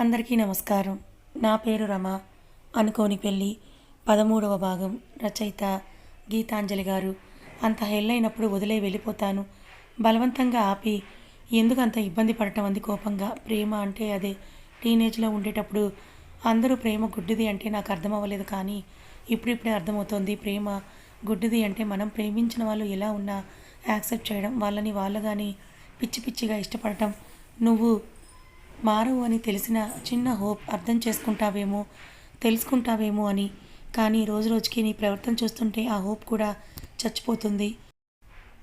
అందరికీ నమస్కారం. నా పేరు రమ. అనుకోని పెళ్ళి పదమూడవ భాగం. రచయిత గీతాంజలి గారు. అంత హెల్లైనప్పుడు వదిలే వెళ్ళిపోతాను. బలవంతంగా ఆపి ఎందుకు అంత ఇబ్బంది పడటం అంది కోపంగా? ప్రేమ అంటే అదే. టీనేజ్లో ఉండేటప్పుడు అందరూ ప్రేమ గుడ్డిది అంటే నాకు అర్థం అవ్వలేదు కానీ ఇప్పుడిప్పుడే అర్థమవుతోంది. ప్రేమ గుడ్డిది అంటే మనం ప్రేమించిన వాళ్ళు ఎలా ఉన్నా యాక్సెప్ట్ చేయడం వాళ్ళని వాళ్ళగాని పిచ్చి పిచ్చిగా ఇష్టపడటం. నువ్వు మారవు అని తెలిసిన చిన్న హోప్ అర్థం చేసుకుంటావేమో తెలుసుకుంటావేమో అని. కానీ రోజు రోజుకి నీ ప్రవర్తన చూస్తుంటే ఆ హోప్ కూడా చచ్చిపోతుంది.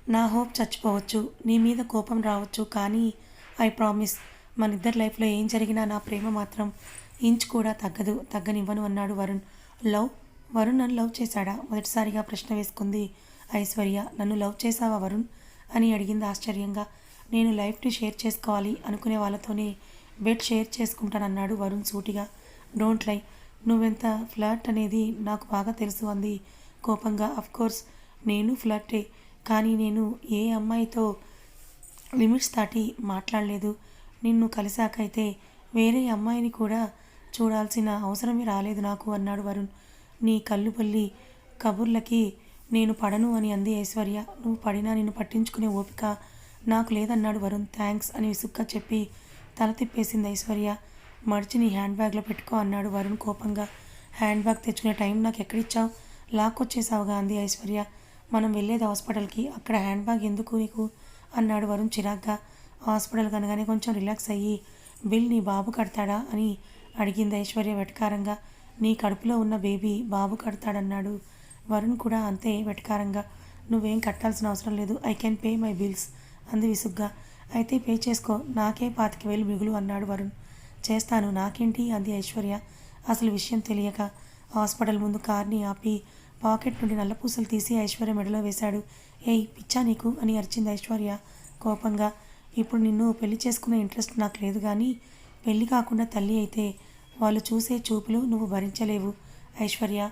నా హోప్ చచ్చిపోవచ్చు నీ మీద కోపం రావచ్చు. కానీ ఐ ప్రామిస్ మన ఇద్దరి లైఫ్లో ఏం జరిగినా నా ప్రేమ మాత్రం ఇంచ్ కూడా తగ్గదు తగ్గనివ్వను అన్నాడు వరుణ్. లవ్? వరుణ్ నన్ను లవ్ చేశాడా? మొదటిసారిగా ప్రశ్న వేసుకుంది ఐశ్వర్య. నన్ను లవ్ చేశావా వరుణ్? అని అడిగింది ఆశ్చర్యంగా. నేను లైఫ్ని షేర్ చేసుకోవాలి అనుకునే వాళ్ళతోనే బెడ్ షేర్ చేసుకుంటానన్నాడు వరుణ్ సూటిగా. డోంట్ లై నువ్వెంత ఫ్లాట్ అనేది నాకు బాగా తెలుసు అంది. కోపంగా అఫ్కోర్స్ నేను ఫ్లర్టే కానీ నేను ఏ అమ్మాయితో లిమిట్స్ దాటి మాట్లాడలేదు. నిన్ను కలిశాకైతే వేరే అమ్మాయిని కూడా చూడాల్సిన అవసరమే రాలేదు నాకు అన్నాడు వరుణ్. నీ కళ్ళు పల్లి కబుర్లకి నేను పడను అని అంది ఐశ్వర్య. నువ్వు పడినా నిన్ను పట్టించుకునే ఓపిక నాకు లేదన్నాడు వరుణ్. థ్యాంక్స్ అని విసుగ్గా చెప్పి తల తిప్పేసింది ఐశ్వర్య. మడిచి నీ హ్యాండ్ బ్యాగ్లో పెట్టుకో అన్నాడు వరుణ్ కోపంగా. హ్యాండ్ బ్యాగ్ తెచ్చుకునే టైం నాకు ఎక్కడిచ్చావు? లాక్కొచ్చేసావుగా అంది ఐశ్వర్య. మనం వెళ్ళేది హాస్పిటల్కి. అక్కడ హ్యాండ్ బ్యాగ్ ఎందుకు నీకు? అన్నాడు వరుణ్ చిరాగ్గా. హాస్పిటల్ కనగానే కొంచెం రిలాక్స్ అయ్యి బిల్ నీ బాబు కడతాడా? అని అడిగింది ఐశ్వర్య వెటకారంగా. నీ కడుపులో ఉన్న బేబీ బాబు కడతాడన్నాడు. వరుణ్ కూడా అంతే వెటకారంగా. నువ్వేం కట్టాల్సిన అవసరం లేదు. I can pay my bills అంది విసుగ్గా. అయితే పే చేసుకో. నాకే పాతిక వేలు మిగులు అన్నాడు వరుణ్. చేస్తాను. నాకేంటి? అంది ఐశ్వర్య. అసలు విషయం తెలియక హాస్పిటల్ ముందు కార్ని ఆపి పాకెట్ నుండి నల్లపూసలు తీసి ఐశ్వర్య మెడలో వేశాడు. ఏయ్ పిచ్చా నీకు? అని అరిచింది ఐశ్వర్య కోపంగా. ఇప్పుడు నిన్ను పెళ్ళి చేసుకునే ఇంట్రెస్ట్ నాకు లేదు కానీ పెళ్ళి కాకుండా తల్లి అయితే వాళ్ళు చూసే చూపులు నువ్వు భరించలేవు Aishwarya.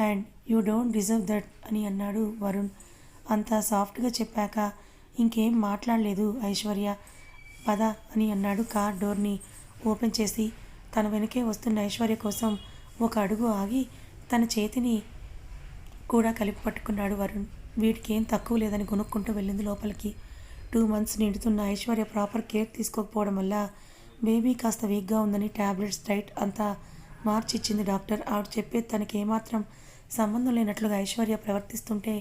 And you don't deserve that అని అన్నాడు వరుణ్. అంత సాఫ్ట్గా చెప్పాక ఇంకేం మాట్లాడలేదు ఐశ్వర్య. పద అని అన్నాడు కార్ డోర్ని ఓపెన్ చేసి. తన వెనకే వస్తున్న ఐశ్వర్య కోసం ఒక అడుగు ఆగి తన చేతిని కూడా కలిపి పట్టుకున్నాడు వరుణ్. వీటికి ఏం తక్కువ లేదని కొనుక్కుంటూ వెళ్ళింది లోపలికి. టూ మంత్స్ నిండుతున్న ఐశ్వర్య ప్రాపర్ కేర్ తీసుకోకపోవడం వల్ల బేబీ కాస్త వీక్గా ఉందని ట్యాబ్లెట్స్ డైట్ అంతా మార్చిచ్చింది డాక్టర్. ఆవిడ చెప్పేది తనకి ఏమాత్రం సంబంధం లేనట్లుగా ఐశ్వర్య ప్రవర్తిస్తుంటే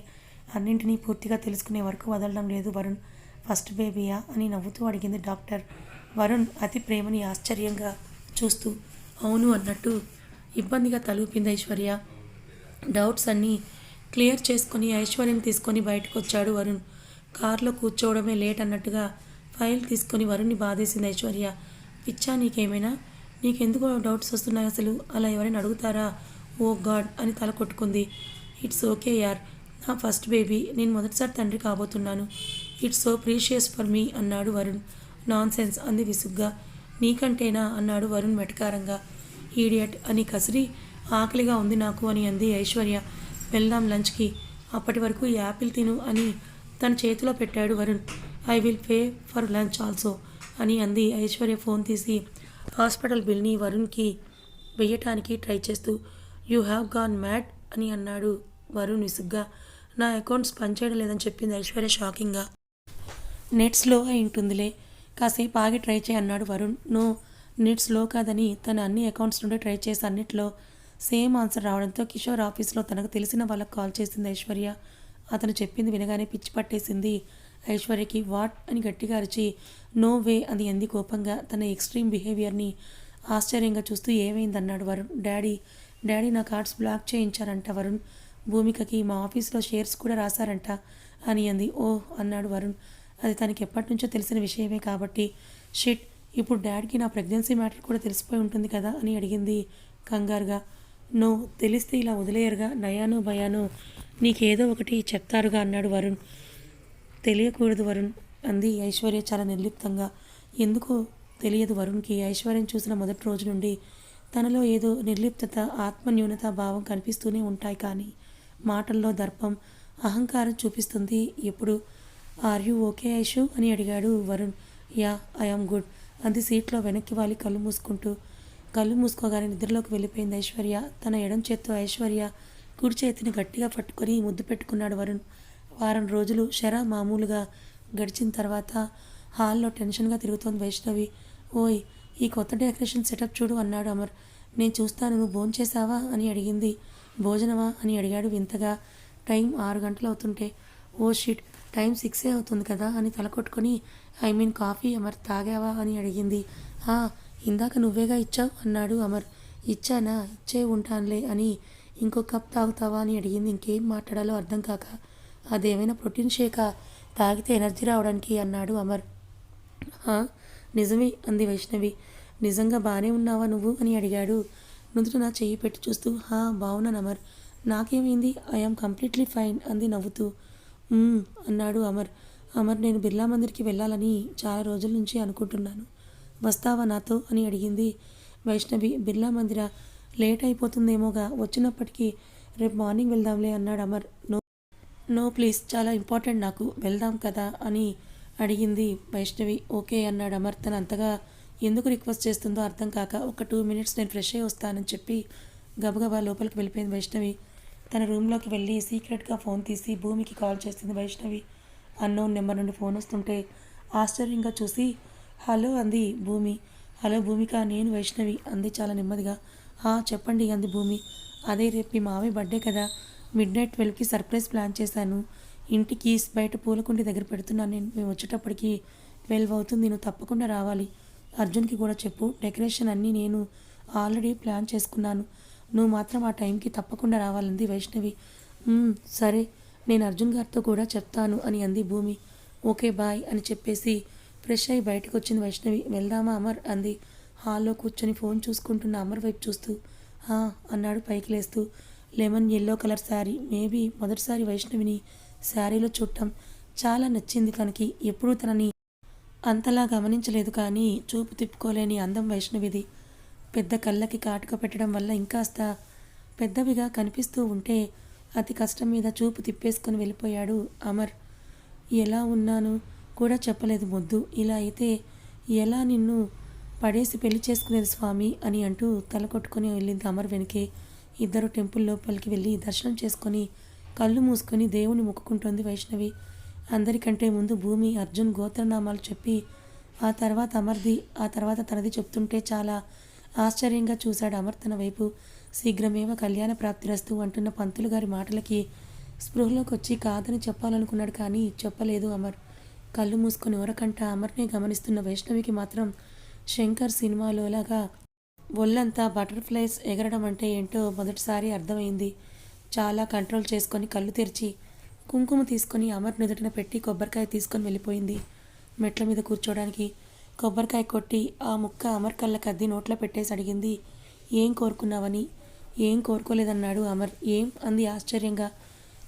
అన్నింటినీ పూర్తిగా తెలుసుకునే వరకు వదలడం లేదు వరుణ్. ఫస్ట్ బేబీయా? అని నవ్వుతూ అడిగింది డాక్టర్. వరుణ్ అతి ప్రేమని ఆశ్చర్యంగా చూస్తూ అవును అన్నట్టు. ఇబ్బందిగా తలూపింది ఐశ్వర్య. డౌట్స్ అన్నీ క్లియర్ చేసుకొని ఐశ్వర్యం తీసుకొని బయటకు వచ్చాడు వరుణ్. కారులో కూర్చోవడమే లేట్ అన్నట్టుగా ఫైల్ తీసుకొని వరుణ్ని బాధేసింది ఐశ్వర్య. పిచ్చా నీకేమైనా? నీకెందుకు డౌట్స్ వస్తున్నాయి అసలు? అలా ఎవరైనా అడుగుతారా? ఓ గాడ్ అని తల కొట్టుకుంది. ఇట్స్ ఓకే యార్. నా ఫస్ట్ బేబీ నేను మొదటిసారి తండ్రి కాబోతున్నాను. It's so precious for me అన్నాడు వరుణ్. నాన్ సెన్స్ అంది విసుగ్గా. నీకంటేనా? అన్నాడు వరుణ్ వెటకారంగా. ఈడియట్ అని కసిరి. ఆకలిగా ఉంది నాకు అని అంది ఐశ్వర్య. వెళ్దాం లంచ్కి. అప్పటి వరకు ఈ యాపిల్ తిను అని తన చేతిలో పెట్టాడు Varun. I will pay for lunch also అని అంది ఐశ్వర్య ఫోన్ తీసి. హాస్పిటల్ బిల్ని వరుణ్కి వెయ్యటానికి ట్రై చేస్తూ. యూ హ్యావ్ గాన్ మ్యాడ్ అని అన్నాడు వరుణ్ విసుగ్గా. నా అకౌంట్స్ పనిచేయడం లేదని చెప్పింది ఐశ్వర్య షాకింగ్గా. నెట్ స్లో అయి ఉంటుందిలే కాసేపు ఆగి ట్రై చేయి అన్నాడు వరుణ్. నో నెట్ స్లో కాదని తన అన్ని అకౌంట్స్ నుండి ట్రై చేసి అన్నిట్లో సేమ్ ఆన్సర్ రావడంతో కిషోర్ ఆఫీస్లో తనకు తెలిసిన వాళ్ళకి కాల్ చేసింది ఐశ్వర్య. అతను చెప్పింది వినగానే పిచ్చి పట్టేసింది ఐశ్వర్యకి. వాట్? అని గట్టిగా అరిచి నో వే అని ఎంది కోపంగా. తన ఎక్స్ట్రీమ్ బిహేవియర్ని ఆశ్చర్యంగా చూస్తూ ఏమైందన్నాడు వరుణ్. డాడీ డాడీ నా కార్డ్స్ బ్లాక్ చేయించారంట వరుణ్. భూమికకి మా ఆఫీస్లో షేర్స్ కూడా రాశారంట అని అంది. ఓ అన్నాడు వరుణ్. అది తనకి ఎప్పటి నుంచో తెలిసిన విషయమే కాబట్టి. షిట్ ఇప్పుడు డాడీకి నా ప్రెగ్నెన్సీ మ్యాటర్ కూడా తెలిసిపోయి ఉంటుంది కదా అని అడిగింది కంగారుగా. నో తెలిస్తే ఇలా వదిలేయరుగా. నయాను భయాను నీకేదో ఒకటి చెప్తారుగా అన్నాడు వరుణ్. తెలియకూడదు వరుణ్ అంది ఐశ్వర్య చాలా నిర్లిప్తంగా. ఎందుకో తెలియదు వరుణ్కి. ఐశ్వర్యం చూసిన మొదటి రోజు నుండి తనలో ఏదో నిర్లిప్తత ఆత్మన్యూనత భావం కనిపిస్తూనే ఉంటాయి కానీ. మాటల్లో దర్పం అహంకారం చూపిస్తుంది. ఎప్పుడు? Are you okay Aishu? అని అడిగాడు Varun. Yeah I am good. అంది సీట్లో వెనక్కి వాలి కళ్ళు మూసుకుంటూ. కళ్ళు మూసుకోగానే నిద్రలోకి వెళ్ళిపోయింది ఐశ్వర్య. తన ఎడం చేత్తో ఐశ్వర్య కుడి చేతిని గట్టిగా పట్టుకొని ముద్దు పెట్టుకున్నాడు వరుణ్. వారం రోజులు శర మామూలుగా గడిచిన తర్వాత హాల్లో టెన్షన్గా తిరుగుతోంది వైష్ణవి. ఓయ్ ఈ కొత్త డెకరేషన్ సెటప్ చూడు అన్నాడు అమర్. నేను చూస్తాను నువ్వు భోంచేసావా అని అడిగింది. భోజనమా అని అడిగాడు వింతగా. టైం ఆరు గంటలు అవుతుంటే. ఓ షిట్ టైం సిక్సే అవుతుంది కదా అని తల కొట్టుకొని. ఐ మీన్ కాఫీ అమర్ తాగావా అని అడిగింది. "ఆ, ఇందాక నువ్వేగా ఇచ్చావు అన్నాడు అమర్. ఇచ్చానా? ఇచ్చే ఉంటానులే అని. ఇంకో కప్ తాగుతావా అని అడిగింది. ఇంకేం మాట్లాడాలో అర్థం కాక. అదేమైనా ప్రోటీన్ షేకా? తాగితే ఎనర్జీ రావడానికి అన్నాడు అమర్. నిజమే అంది వైష్ణవి. నిజంగా బాగానే ఉన్నావా నువ్వు అని అడిగాడు. నుదుట నా చెయ్యి పెట్టి చూస్తూ హా బాగున్నాను అమర్ నాకేమైంది? ఐఆమ్ కంప్లీట్లీ ఫైన్ అంది నవ్వుతూ. అన్నాడు అమర్. అమర్ నేను బిర్లా మందిర్కి వెళ్ళాలని చాలా రోజుల నుంచి అనుకుంటున్నాను. వస్తావా నాతో? అని అడిగింది. వైష్ణవి బిర్లా మందిర లేట్ అయిపోతుందేమోగా? వచ్చినప్పటికీ రేపు మార్నింగ్ వెళ్దాంలే అన్నాడు అమర్. నో నో ప్లీజ్ చాలా ఇంపార్టెంట్ నాకు. వెళ్దాం కదా అని అడిగింది వైష్ణవి. ఓకే అన్నాడు అమర్. తను అంతగా ఎందుకు రిక్వెస్ట్ చేస్తుందో అర్థం కాక ఒక టూ మినిట్స్ నేను ఫ్రెష్ అయ్యి వస్తానని చెప్పి గబగబా లోపలికి వెళ్ళిపోయింది వైష్ణవి. తన రూమ్లోకి వెళ్ళి సీక్రెట్గా ఫోన్ తీసి భూమికి కాల్ చేస్తుంది వైష్ణవి. అన్నోన్ నెంబర్ నుండి ఫోన్ వస్తుంటే ఆశ్చర్యంగా చూసి హలో అంది భూమి. హలో భూమిక నేను వైష్ణవి అంది చాలా నెమ్మదిగా. "ఆ, చెప్పండి అంది భూమి. అదే రేపు మీ మామయ్య బర్త్డే కదా. మిడ్ నైట్ ట్వెల్వ్కి సర్ప్రైజ్ ప్లాన్ చేశాను. ఇంటికి బయట పూలకుండి దగ్గర పెడుతున్నాను. నేను మేము వచ్చేటప్పటికి ట్వెల్వ్ అవుతుంది. నువ్వు తప్పకుండా రావాలి. అర్జున్కి కూడా చెప్పు. డెకరేషన్ అన్నీ నేను ఆల్రెడీ ప్లాన్ చేసుకున్నాను. నువ్వు మాత్రం ఆ టైంకి తప్పకుండా రావాలంది వైష్ణవి. సరే నేను అర్జున్ గారితో కూడా చెప్తాను అని అంది భూమి. ఓకే బాయ్ అని చెప్పేసి ఫ్రెష్ అయ్యి బయటకు వచ్చింది వైష్ణవి. వెళ్దామా అమర్? అంది. హాల్లో కూర్చొని ఫోన్ చూసుకుంటున్న అమర్ వైపు చూస్తూ. అన్నాడు పైకి లేస్తూ. Lemon yellow colour saree. Maybe మొదటిసారి వైష్ణవిని శారీలో చూడటం చాలా నచ్చింది తనకి. ఎప్పుడూ తనని అంతలా గమనించలేదు కానీ చూపు తిప్పుకోలేని అందం వైష్ణవిది. పెద్ద కళ్ళకి కాటుక పెట్టడం వల్ల ఇంకాస్త పెద్దవిగా కనిపిస్తూ ఉంటే అతి కష్టం మీద చూపు తిప్పేసుకొని వెళ్ళిపోయాడు అమర్. ఎలా ఉన్నాను? కూడా చెప్పలేదు మొద్దు. ఇలా అయితే ఎలా నిన్ను పడేసి పెళ్ళి చేసుకునేది స్వామి? అని అంటూ తల కొట్టుకుని వెళ్ళింది అమర్ వెనకే. ఇద్దరు టెంపుల్ లోపలికి వెళ్ళి దర్శనం చేసుకొని కళ్ళు మూసుకొని దేవుని మొక్కుకుంటోంది వైష్ణవి. అందరికంటే ముందు భూమి అర్జున్ గోత్రనామాలు చెప్పి ఆ తర్వాత అమర్ది ఆ తర్వాత తనది చెప్తుంటే చాలా ఆశ్చర్యంగా చూశాడు అమర్ తన వైపు. శీఘ్రమేవ కళ్యాణ ప్రాప్తిరస్తు అంటున్న పంతులు గారి మాటలకి స్పృహలోకి వచ్చి కాదని చెప్పాలనుకున్నాడు కానీ చెప్పలేదు అమర్. కళ్ళు మూసుకొని ఊరకంట అమర్ని గమనిస్తున్న వైష్ణవికి మాత్రం శంకర్ సినిమాలోలాగా ఒళ్ళంతా బటర్ఫ్లైస్ ఎగరడం అంటే ఏంటో మొదటిసారి అర్థమైంది. చాలా కంట్రోల్ చేసుకొని కళ్ళు తెరిచి కుంకుమ తీసుకొని అమర్ నుదుటిన పెట్టి కొబ్బరికాయ తీసుకొని వెళ్ళిపోయింది. మెట్ల మీద కూర్చోడానికి కొబ్బరికాయ కొట్టి ఆ ముక్క అమర్ కళ్ళ కద్ది నోట్లో పెట్టేసి అడిగింది. ఏం కోరుకున్నావని? ఏం కోరుకోలేదన్నాడు అమర్. ఏం? అంది ఆశ్చర్యంగా.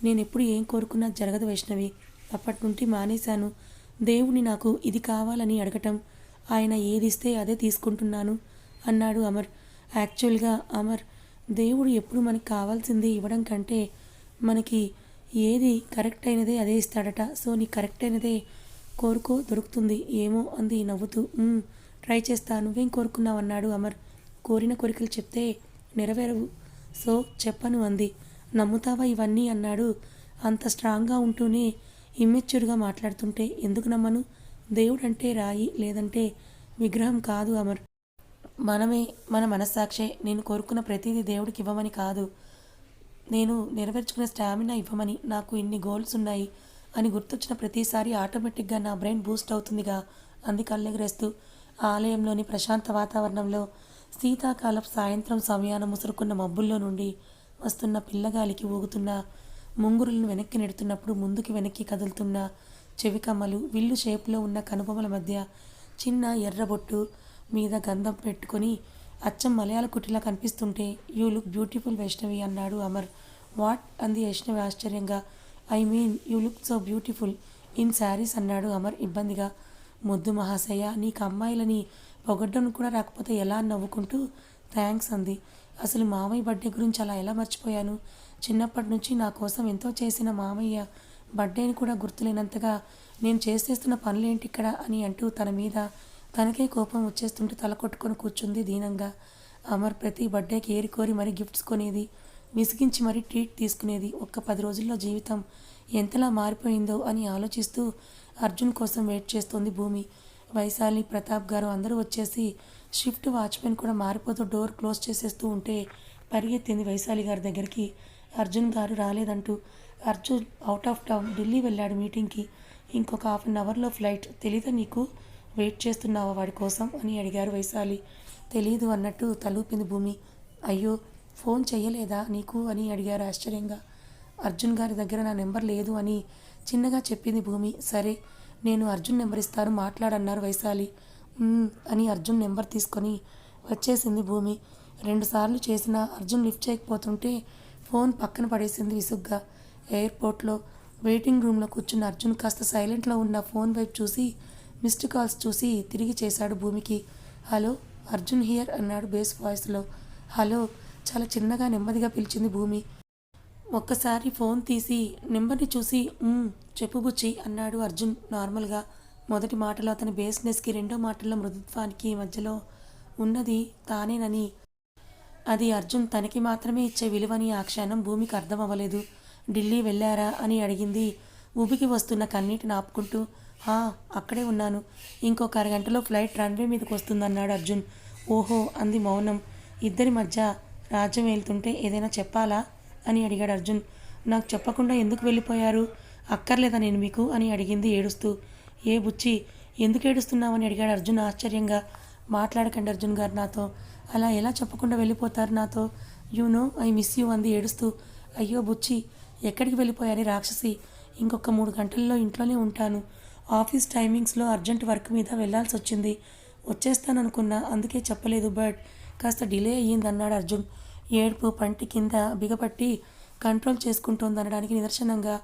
నేను ఎప్పుడు ఏం కోరుకున్నా జరగదు వైష్ణవి. అప్పటి నుండి మానేశాను. దేవుని నాకు ఇది కావాలని అడగటం ఆయన ఏదిస్తే అదే తీసుకుంటున్నాను అన్నాడు అమర్. యాక్చువల్గా అమర్ దేవుడు ఎప్పుడు మనకి కావాల్సింది ఇవ్వడం కంటే మనకి ఏది కరెక్ట్ అయినదే అదే ఇస్తాడట. సో నీ కరెక్ట్ అయినదే కోరుకో దొరుకుతుంది. ఏమో అంది నవ్వుతూ. ట్రై చేస్తా. నువ్వేం కోరుకున్నావు అన్నాడు అమర్. కోరిన కోరికలు చెప్తే నెరవేరవు. సో చెప్పను అంది. నమ్ముతావా ఇవన్నీ అన్నాడు. అంత స్ట్రాంగ్గా ఉంటూనే ఇమ్మెచ్యూర్గా మాట్లాడుతుంటే ఎందుకు నమ్మను? దేవుడంటే రాయి లేదంటే విగ్రహం కాదు అమర్. మనమే మన మనస్సాక్షే. నేను కోరుకున్న ప్రతిదీ దేవుడికి ఇవ్వమని కాదు. నేను నెరవేర్చుకునే స్టామినా ఇవ్వమని నాకు ఇన్ని గోల్స్ ఉన్నాయి అని గుర్తొచ్చిన ప్రతిసారి ఆటోమేటిక్గా నా బ్రెయిన్ బూస్ట్ అవుతుందిగా అంది కళ్ళెగరేస్తూ. ఆలయంలోని ప్రశాంత వాతావరణంలో శీతాకాలపు సాయంత్రం సమయాన ముసురుకున్న మబ్బుల్లో నుండి వస్తున్న పిల్లగాలికి ఊగుతున్న ముంగురులను వెనక్కి నెడుతున్నప్పుడు ముందుకి వెనక్కి కదులుతున్న చెవికమ్మలు విల్లు షేప్లో ఉన్న కనుబొమ్మల మధ్య చిన్న ఎర్రబొట్టు మీద గంధం పెట్టుకొని అచ్చం మలయాళ కుటిలా కనిపిస్తుంటే యూ లుక్ బ్యూటిఫుల్ వైష్ణవి అన్నాడు అమర్. వాట్? అంది వైష్ణవి ఆశ్చర్యంగా. I mean you look so beautiful in sarees అన్నాడు అమర్ ఇబ్బందిగా. ముద్దు మహాశయ నీకు అమ్మాయిలని పొగడ్డం కూడా రాకపోతే ఎలా నవ్వుకుంటూ థ్యాంక్స్ అంది. అసలు మామయ్య బర్త్డే గురించి అలా ఎలా మర్చిపోయాను? చిన్నప్పటి నుంచి నా కోసం ఎంతో చేసిన మామయ్య బర్త్డేని కూడా గుర్తులేనంతగా నేను చేసేస్తున్న పనులేంటి ఇక్కడ అని అంటూ తన మీద తనకే కోపం వచ్చేస్తుంటే తల కొట్టుకొని కూర్చుంది దీనంగా. అమర్ ప్రతి బర్త్డేకి ఏరి కోరి మరీ గిఫ్ట్స్ కొనేది విసిగించి మరీ ట్రీట్ తీసుకునేది. ఒక్క పది రోజుల్లో జీవితం ఎంతలా మారిపోయిందో అని ఆలోచిస్తూ అర్జున్ కోసం వెయిట్ చేస్తోంది భూమి. వైశాలి ప్రతాప్ గారు అందరూ వచ్చేసి షిఫ్ట్ వాచ్మెన్ కూడా మారిపోతూ డోర్ క్లోజ్ చేసేస్తూ ఉంటే పరిగెత్తింది వైశాలి గారి దగ్గరికి. Arjun garu రాలేదంటూ Arjun out of town Delhi వెళ్ళాడు మీటింగ్కి. ఇంకొక హాఫ్ అన్ అవర్లో ఫ్లైట్ తెలీదా నీకు? వెయిట్ చేస్తున్నావా వాడి కోసం అని అడిగారు వైశాలి. తెలీదు అన్నట్టు తలూపింది భూమి. అయ్యో ఫోన్ చెయ్యలేదా నీకు అని అడిగారు ఆశ్చర్యంగా. అర్జున్ గారి దగ్గర నా నెంబర్ లేదు అని చిన్నగా చెప్పింది భూమి. సరే నేను అర్జున్ నెంబర్ ఇస్తాను మాట్లాడన్నారు వైశాలి. అని అర్జున్ నెంబర్ తీసుకొని వచ్చేసింది భూమి. రెండుసార్లు చేసిన అర్జున్ లిఫ్ట్ చేయకపోతుంటే ఫోన్ పక్కన పడేసింది విసుగ్గా. ఎయిర్పోర్ట్లో వెయిటింగ్ రూమ్లో కూర్చున్న అర్జున్ కాస్త సైలెంట్లో ఉన్న ఫోన్ వైపు చూసి మిస్డ్ కాల్స్ చూసి తిరిగి చేశాడు భూమికి. హలో అర్జున్ హియర్ అన్నాడు బేస్ వాయిస్లో. హలో చాలా చిన్నగా నెమ్మదిగా పిలిచింది భూమి. ఒక్కసారి ఫోన్ తీసి నెంబర్ని చూసి చెప్పుబుచ్చి చెప్పు బుచ్చి అన్నాడు అర్జున్ నార్మల్గా. మొదటి మాటలో అతని బేస్నెస్కి రెండో మాటల్లో మృదుత్వానికి మధ్యలో ఉన్నది తానేనని. అది అర్జున్ తనకి మాత్రమే ఇచ్చే విలువని ఆ క్షణం భూమికి అర్థం అవ్వలేదు ఢిల్లీ వెళ్ళారా అని అడిగింది. ఉబికి వస్తున్న కన్నీటిని ఆపుకుంటూ అక్కడే ఉన్నాను. ఇంకొక అరగంటలో ఫ్లైట్ రన్వే మీదకి వస్తుందన్నాడు అర్జున్. ఓహో అంది మౌనం. ఇద్దరి మధ్య రాజ్యం వెళ్తుంటే ఏదైనా చెప్పాలా? అని అడిగాడు అర్జున్. నాకు చెప్పకుండా ఎందుకు వెళ్ళిపోయారు? అక్కర్లేదా నేను మీకు? అని అడిగింది ఏడుస్తూ. ఏ బుచ్చి ఎందుకు ఏడుస్తున్నావని అడిగాడు అర్జున్ ఆశ్చర్యంగా. మాట్లాడకండి అర్జున్ గారు నాతో. అలా ఎలా చెప్పకుండా వెళ్ళిపోతారు నాతో? You know I miss you అంది ఏడుస్తూ. అయ్యో బుచ్చి ఎక్కడికి వెళ్ళిపోయారు రాక్షసి? ఇంకొక మూడు గంటల్లో ఇంట్లోనే ఉంటాను. ఆఫీస్ టైమింగ్స్లో అర్జెంట్ వర్క్ మీద వెళ్ళాల్సి వచ్చింది వచ్చేస్తాననుకున్నా అందుకే చెప్పలేదు బట్ కాస్త డిలే అయ్యింది అన్నాడు అర్జున్. ఏడుపు పంటి కింద బిగపట్టి కంట్రోల్ చేసుకుంటుంది అనడానికి నిదర్శనంగా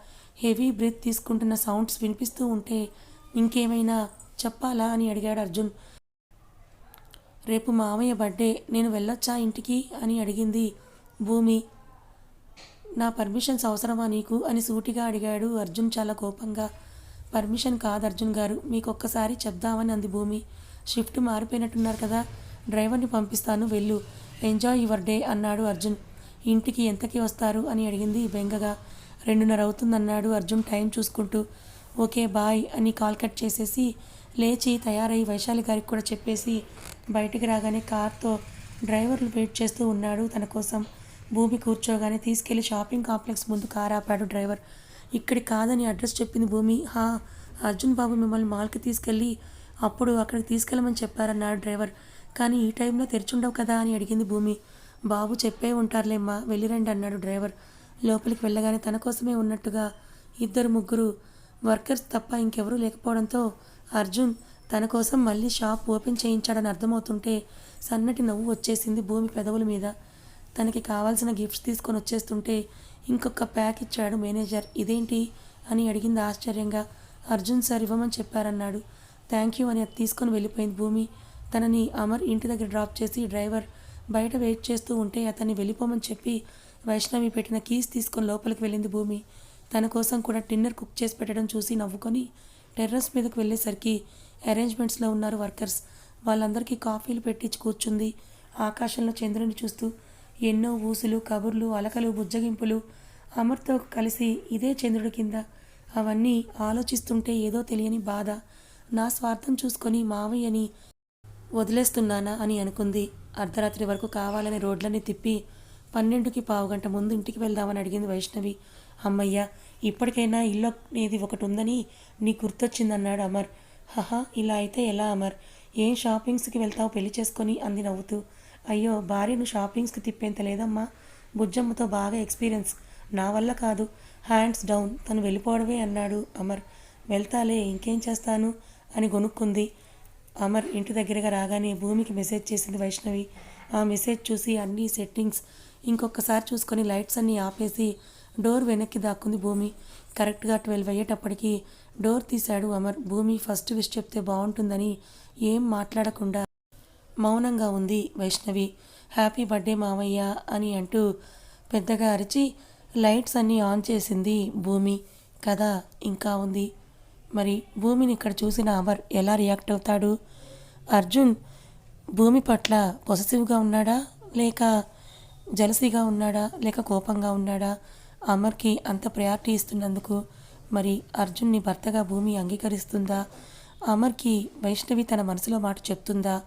హెవీ బ్రీత్ తీసుకుంటున్న సౌండ్స్ వినిపిస్తూ ఉంటే ఇంకేమైనా చెప్పాలా అని అడిగాడు అర్జున్. రేపు మామయ్య బర్త్డే నేను వెళ్ళొచ్చా ఇంటికి అని అడిగింది. భూమి నా పర్మిషన్స్ అవసరమా నీకు అని సూటిగా అడిగాడు అర్జున్ చాలా కోపంగా. పర్మిషన్ కాదు అర్జున్ గారు. మీకు ఒక్కసారి చెప్దామని అంది భూమి. షిఫ్ట్ మారిపోయినట్టున్నారు కదా డ్రైవర్ని పంపిస్తాను వెళ్ళు. ఎంజాయ్ యువర్ డే అన్నాడు అర్జున్. ఇంటికి ఎంతకి వస్తారు అని అడిగింది బెంగగా. రెండున్నర అవుతుందన్నాడు అర్జున్ టైం చూసుకుంటూ. ఓకే బాయ్ అని కాల్ కట్ చేసేసి లేచి తయారై వైశాలి గారికి కూడా చెప్పేసి బయటికి రాగానే కార్తో డ్రైవర్లు వెయిట్ చేస్తూ ఉన్నాడు తన కోసం. భూమి కూర్చోగానే తీసుకెళ్ళి షాపింగ్ కాంప్లెక్స్ ముందు కార్ ఆపాడు డ్రైవర్. ఇక్కడి కాదని అడ్రస్ చెప్పింది భూమి. హా అర్జున్ బాబు మిమ్మల్ని మాల్కి తీసుకెళ్ళి అప్పుడు అక్కడికి తీసుకెళ్ళమని చెప్పారన్నాడు డ్రైవర్. కానీ ఈ టైంలో తెరిచుండవు కదా అని అడిగింది భూమి. బాబు చెప్పే ఉంటారులేమ్మా వెళ్ళిరండి అన్నాడు డ్రైవర్. లోపలికి వెళ్ళగానే తన కోసమే ఉన్నట్టుగా ఇద్దరు ముగ్గురు వర్కర్స్ తప్ప ఇంకెవరూ లేకపోవడంతో అర్జున్ తన కోసం మళ్ళీ షాప్ ఓపెన్ చేయించాడని అర్థమవుతుంటే సన్నటి నవ్వు వచ్చేసింది భూమి పెదవుల మీద. తనకి కావాల్సిన గిఫ్ట్స్ తీసుకొని వచ్చేస్తుంటే ఇంకొక ప్యాక్ ఇచ్చాడు మేనేజర్. ఇదేంటి? అని అడిగింది ఆశ్చర్యంగా. అర్జున్ సార్ ఇవ్వమని చెప్పారన్నాడు. థ్యాంక్ యూ అని అది తీసుకొని వెళ్ళిపోయింది భూమి. తనని అమర్ ఇంటి దగ్గర డ్రాప్ చేసి డ్రైవర్ బయట వెయిట్ చేస్తూ ఉంటే అతన్ని వెళ్ళిపోమని చెప్పి వైష్ణవి పెట్టిన కీస్ తీసుకొని లోపలికి వెళ్ళింది భూమి. తన కోసం కూడా డిన్నర్ కుక్ చేసి పెట్టడం చూసి నవ్వుకొని టెర్రస్ మీదకి వెళ్ళేసరికి అరేంజ్మెంట్స్లో ఉన్నారు వర్కర్స్. వాళ్ళందరికీ కాఫీలు పెట్టించి కూర్చుంది. ఆకాశంలో చంద్రుని చూస్తూ ఎన్నో ఊసులు కబుర్లు అలకలు బుజ్జగింపులు అమర్తో కలిసి ఇదే చంద్రుడి కింద. అవన్నీ ఆలోచిస్తుంటే ఏదో తెలియని బాధ. నా స్వార్థం చూసుకొని మావయ్యని వదిలేస్తున్నానా అని అనుకుంది. అర్ధరాత్రి వరకు కావాలని రోడ్లన్నీ తిప్పి పన్నెండుకి పావుగంట ముందు ఇంటికి వెళ్దామని అడిగింది వైష్ణవి. అమ్మయ్య ఇప్పటికైనా ఇల్లు అనేది ఒకటి ఉందని నీ గుర్తొచ్చిందన్నాడు అమర్. హహా ఇలా అయితే ఎలా అమర్? ఏం షాపింగ్స్కి వెళ్తావు పెళ్ళి చేసుకొని? అంది నవ్వుతూ. అయ్యో భార్యను షాపింగ్స్కి తిప్పేంత లేదమ్మా. బుజ్జమ్మతో బాగా ఎక్స్పీరియన్స్. నా వల్ల కాదు. Hands down. తను వెళ్ళిపోవడమే అన్నాడు అమర్. వెళ్తాలే ఇంకేం చేస్తాను? అని గొనుక్కుంది. అమర్ ఇంటి దగ్గరగా రాగానే భూమికి మెసేజ్ చేసింది వైష్ణవి. ఆ మెసేజ్ చూసి అన్ని సెట్టింగ్స్ ఇంకొకసారి చూసుకొని లైట్స్ అన్నీ ఆపేసి డోర్ వెనక్కి దాక్కుంది భూమి. కరెక్ట్గా ట్వెల్వ్ అయ్యేటప్పటికి డోర్ తీశాడు అమర్. భూమి ఫస్ట్ విష్ చెప్తే బాగుంటుందని ఏం మాట్లాడకుండా మౌనంగా ఉంది వైష్ణవి. హ్యాపీ బర్త్డే మావయ్య అని అంటూ పెద్దగా అరిచి లైట్స్ అన్నీ ఆన్ చేసింది భూమి. కథ ఇంకా ఉంది. మరి భూమిని ఇక్కడ చూసిన అమర్ ఎలా రియాక్ట్ అవుతాడు? అర్జున్ భూమి పట్ల పొసెసివ్గా ఉన్నాడా? లేక జలసీగా ఉన్నాడా? లేక కోపంగా ఉన్నాడా? అమర్కి అంత ప్రయారిటీ ఇస్తున్నందుకు మరి అర్జున్ని భర్తగా భూమి అంగీకరిస్తుందా? అమర్కి వైష్ణవి తన మనసులో మాట చెప్తుందా?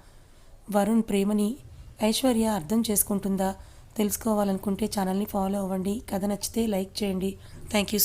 వరుణ్ ప్రేమని ఐశ్వర్య అర్థం చేసుకుంటుందా? తెలుసుకోవాలనుకుంటే ఛానల్ని ఫాలో అవ్వండి. కథ నచ్చితే లైక్ చేయండి. Thank you so